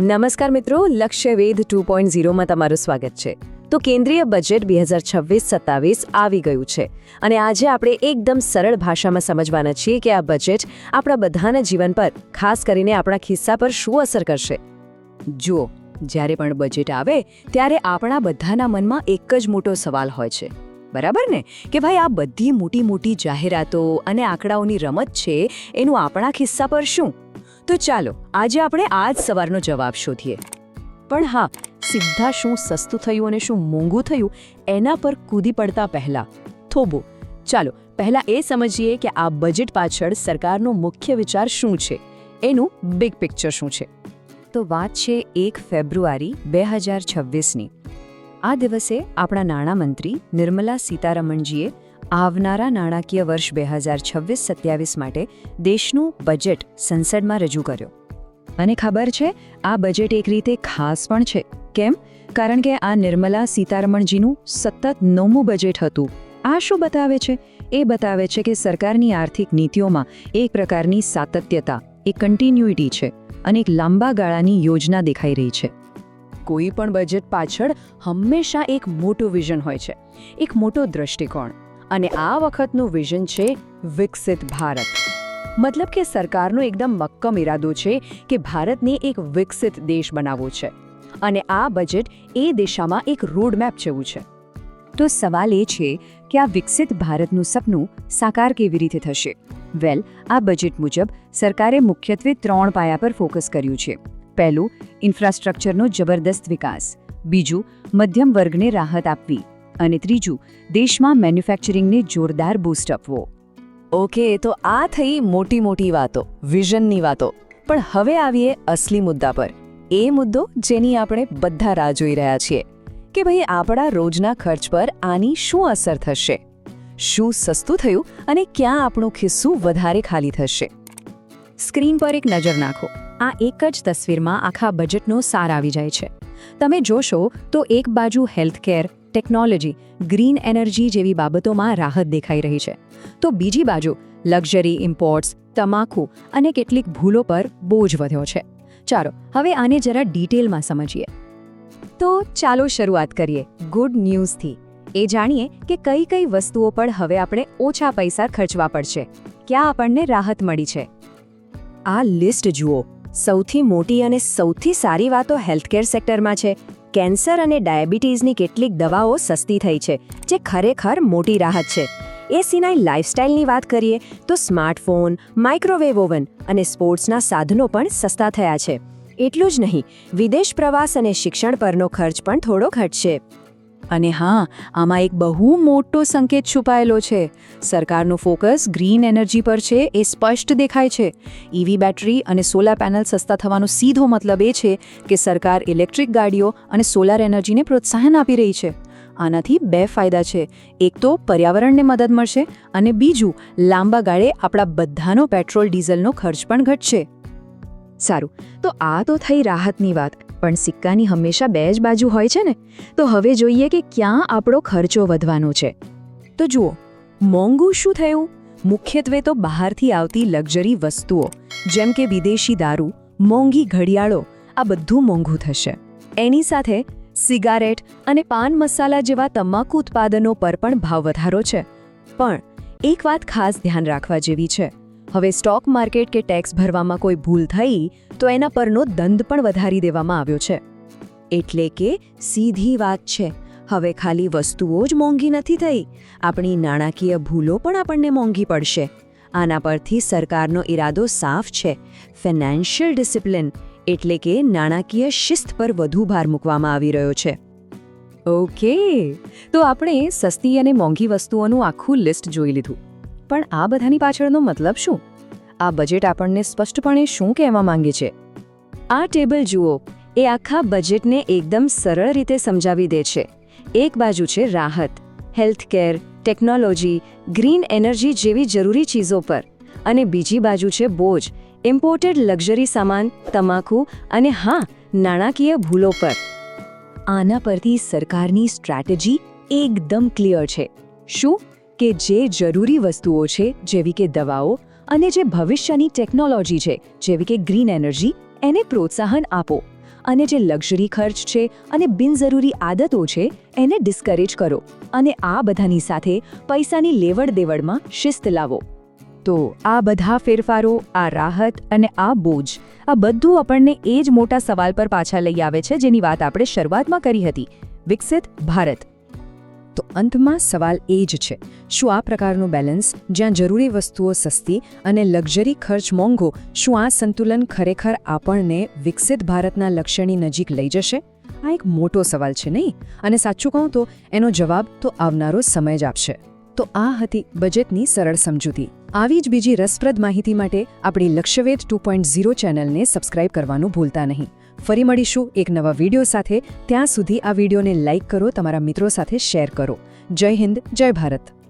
નમસ્કાર મિત્રો, લક્ષ્યવેધ two point ઝીરોમાં તમારું સ્વાગત છે. તો કેન્દ્રીય બજેટ બે હજાર છવ્વીસ સત્તાવીસ આવી ગયું છે અને આજે આપણે એકદમ સરળ ભાષામાં સમજવાના છીએ કે આ બજેટ આપણા બધાના જીવન પર, ખાસ કરીને આપણા ખિસ્સા પર શું અસર કરશે. જુઓ, જ્યારે પણ બજેટ આવે, ત્યારે આપણા બધાના મનમાં એક જ મોટો સવાલ હોય છે. બરાબર ને? કે ભાઈ આ બધી મોટી મોટી જાહેરાતો અને આંકડાઓની રમત છે, એનું આપણા ખિસ્સા પર શું? તો ચાલો, આજે આપણે આ જ સવારનો જવાબ શોધીએ. પણ હા, સીધા શું સસ્તું થયું અને શું મોંઘું થયું, એના પર કૂદી પડતા પહેલા. થોભો ચાલો, પહેલા એ સમજીએ કે આ બજેટ પાછળ સરકારનો મુખ્ય વિચાર શું છે? એનું બિગ પિક્ચર શું છે? તો વાત છે એક ફેબ્રુઆરી બે હજાર છવ્વીસની. આ દિવસે આપણા નાણામંત્રી નિર્મલા સીતારમણજીએ આવનારા નાણાકીય વર્ષ બે હજાર છવ્વીસ સત્યાવીસ માટે દેશનું બજેટ સંસદમાં રજૂ કર્યો. અને ખબર છે, આ બજેટ એક રીતે ખાસ પણ છે. કેમ? કારણ કે આ નિર્મલા સીતારમણજીનું સતત નવમું બજેટ હતું. આ શું બતાવે છે? એ બતાવે છે કે સરકારની આર્થિક નીતિઓમાં એક પ્રકારની સાતત્યતા, એક કન્ટિન્યુઇટી છે અને એક લાંબા ગાળાની યોજના દેખાઈ રહી છે. કોઈ પણ બજેટ પાછળ હંમેશા એક મોટું વિઝન હોય છે, એક મોટો દ્રષ્ટિકોણ. અને આ વખતનું વિઝન છે વિકસિત ભારત. મતલબ કે સરકારનો એકદમ મક્કમ ઇરાદો છે કે ભારતને એક વિકસિત દેશ બનાવવો છે. અને આ બજેટ એ દિશામાં એક રોડમેપ જેવું છે. તો સવાલ એ છે કે આ વિકસિત ભારતનું સપનું સાકાર કેવી રીતે થશે? વેલ આ બજેટ મુજબ સરકારે મુખ્યત્વે ત્રણ પાયા પર ફોકસ કર્યું છે. પહેલું ઇન્ફ્રાસ્ટ્રક્ચરનો જબરદસ્ત વિકાસ. બીજું, મધ્યમ વર્ગને રાહત આપવી. અને ત્રીજું, દેશમાં મેન્યુફેક્ચરિંગને જોરદાર બૂસ્ટ આપવો. ઓકે, તો આ થઈ મોટી મોટી વાતો વિઝનની વાતો. પણ હવે આવીએ અસલી મુદ્દા પર. એ મુદ્દો જેની આપણે બધા રાહ જોઈ રહ્યા છીએ. કે ભાઈ આપણા રોજના ખર્ચ પર આની શું અસર થશે? શું સસ્તું થયું અને ક્યાં આપણું ખિસ્સું વધારે ખાલી થશે? સ્ક્રીન પર એક નજર નાખો. આ એક જ તસવીરમાં આખા બજેટનો સાર આવી જાય છે. તમે જોશો તો એક બાજુ હેલ્થકેર ટેકનોલોજી, ગ્રીન એનર્જી જેવી બાબતોમાં રાહત દેખાઈ રહી છે. તો બીજી બાજુ, લક્ઝરી ઇમ્પોર્ટ્સ, તમાકુ અને કેટલીક ભૂલો પર બોજ વધ્યો છે. ચાલો, હવે આને જરા ડિટેલમાં સમજીએ. તો ચાલો શરૂઆત કરીએ, ગુડ ન્યૂઝથી. એ જાણીએ કે કઈ કઈ વસ્તુઓ પર હવે આપણે ઓછા પૈસા ખર્ચવા પડશે. ક્યાં આપણને રાહત મળી છે? આ લિસ્ટ જુઓ. સૌથી મોટી અને સૌથી સારી વાતો હેલ્થકેર સેક્ટરમાં છે. કેન્સર અને ડાયાબિટીસની કેટલીક દવાઓ સસ્તી થઈ છે, જે ખરેખર મોટી રાહત છે. એ સિવાય લાઇફસ્ટાઇલની વાત કરીએ, તો સ્માર્ટફોન, માઇક્રોવેવ ઓવન અને સ્પોર્ટ્સના સાધનો પણ સસ્તા થયા છે. એટલું જ નહીં, વિદેશ પ્રવાસ અને શિક્ષણ પરનો ખર્ચ પણ થોડો ઘટશે. અને હા, આમાં એક બહુ મોટો સંકેત છુપાયેલો છે. સરકારનું ફોકસ ગ્રીન એનર્જી પર છે એ સ્પષ્ટ દેખાય છે. ઈવી બેટરી અને સોલાર પેનલ સસ્તા થવાનો સીધો મતલબ એ છે કે સરકાર ઇલેક્ટ્રિક ગાડીઓ અને સોલાર એનર્જીને પ્રોત્સાહન આપી રહી છે. આનાથી બે ફાયદા છે. એક તો પર્યાવરણને મદદ મળશે અને બીજું, લાંબા ગાળે આપણા બધાનો પેટ્રોલ, ડીઝલનો ખર્ચ પણ ઘટશે. સારું, તો આ તો થઈ રાહતની વાત, પણ સિક્કાની હંમેશા બે જ બાજુ હોય છે ને? તો હવે જોઈએ કે ક્યાં આપણો ખર્ચો વધવાનો છે. તો જુઓ, મોંઘું શું થયું? મુખ્યત્વે તો બહારથી આવતી લક્ઝરી વસ્તુઓ, જેમ કે વિદેશી દારૂ, મોંઘી ઘડિયાળો, આ બધું મોંઘું થશે. એની સાથે સિગારેટ અને પાન મસાલા જેવા તમાકુ ઉત્પાદનો પર પણ ભાવ વધારો છે. પણ એક વાત ખાસ ધ્યાન રાખવા જેવી છે. હવે સ્ટોક માર્કેટ કે ટેક્સ ભરવામાં કોઈ ભૂલ થઈ, તો એના પરનો દંડ પણ વધારી દેવામાં આવ્યો છે. એટલે કે સીધી વાત છે, હવે ખાલી વસ્તુઓ જ મોંઘી નથી થઈ. આપણી નાણાકીય ભૂલો પણ આપણને મોંઘી પડશે. આના પરથી સરકારનો ઈરાદો સાફ છે, ફિનાન્શિયલ ડિસિપ્લિન, એટલે કે નાણાકીય શિસ્ત પર વધુ ભાર મૂકવામાં આવી રહ્યો છે. ઓકે, તો આપણે સસ્તી અને મોંઘી વસ્તુઓનું આખું લિસ્ટ જોઈ લીધું. પણ આ બધાની પાછળનો મતલબ શું? આ બજેટ આપણને સ્પષ્ટપણે શું કહેવા માંગે છે? આ ટેબલ જુઓ, એ આખા બજેટને એકદમ સરળ રીતે સમજાવી દે છે. એક બાજુ છે રાહત, હેલ્થકેર, ટેકનોલોજી, ગ્રીન એનર્જી જેવી જરૂરી ચીજો પર. અને બીજી બાજુ છે બોજ, ઇમ્પોર્ટેડ લક્ઝરી સામાન, તમાકુ અને હા, નાણાકીય ભૂલો પર. આના પરથી સરકારની સ્ટ્રેટેજી એકદમ ક્લિયર છે. શું? કે જે જરૂરી વસ્તુઓ છે, જેવી કે દવાઓ અને જે ભવિષ્યની ટેકનોલોજી છે, જેવી કે ગ્રીન એનર્જી, એને પ્રોત્સાહન આપો. અને જે લક્ઝરી ખર્ચ છે અને બિનજરૂરી આદતો છે, એને ડિસ્કરેજ કરો. અને આ બધાની સાથે પૈસાની લેવડ દેવડમાં શિસ્ત લાવો. તો આ બધા ફેરફારો, આ રાહત અને આ બોજ, આ બધું આપણને એ જ મોટા સવાલ પર પાછા લઈ આવે છે જેની વાત આપણે શરૂઆતમાં કરી હતી. વિકસિત ભારત. તો અંતમાં સવાલ એ જ છે, શું આ પ્રકારનું બેલેન્સ જ્યાં જરૂરી વસ્તુઓ સસ્તી અને લક્ઝરી ખર્ચ મોંઘો, શું આ સંતુલન ખરેખર આપણને વિકસિત ભારતના લક્ષ્યની નજીક લઈ જશે? આ એક મોટો સવાલ છે નહીં? અને સાચું કહું તો, એનો જવાબ તો આવનારો સમય જ આપશે. તો આ હતી બજેટની સરળ સમજૂતી. આવી જ બીજી રસપ્રદ માહિતી માટે આપણી લક્ષ્યવેદ ટુ પોઈન્ટ ઝીરો ચેનલને સબસ્ક્રાઇબ કરવાનું ભૂલતા નહીં. ફરી મળીશું એક નવા વીડિયો સાથે. ત્યાં સુધી આ વિડીયોને લાઇક કરો, તમારા મિત્રો સાથે શેર કરો. જય હિન્દ, જય ભારત.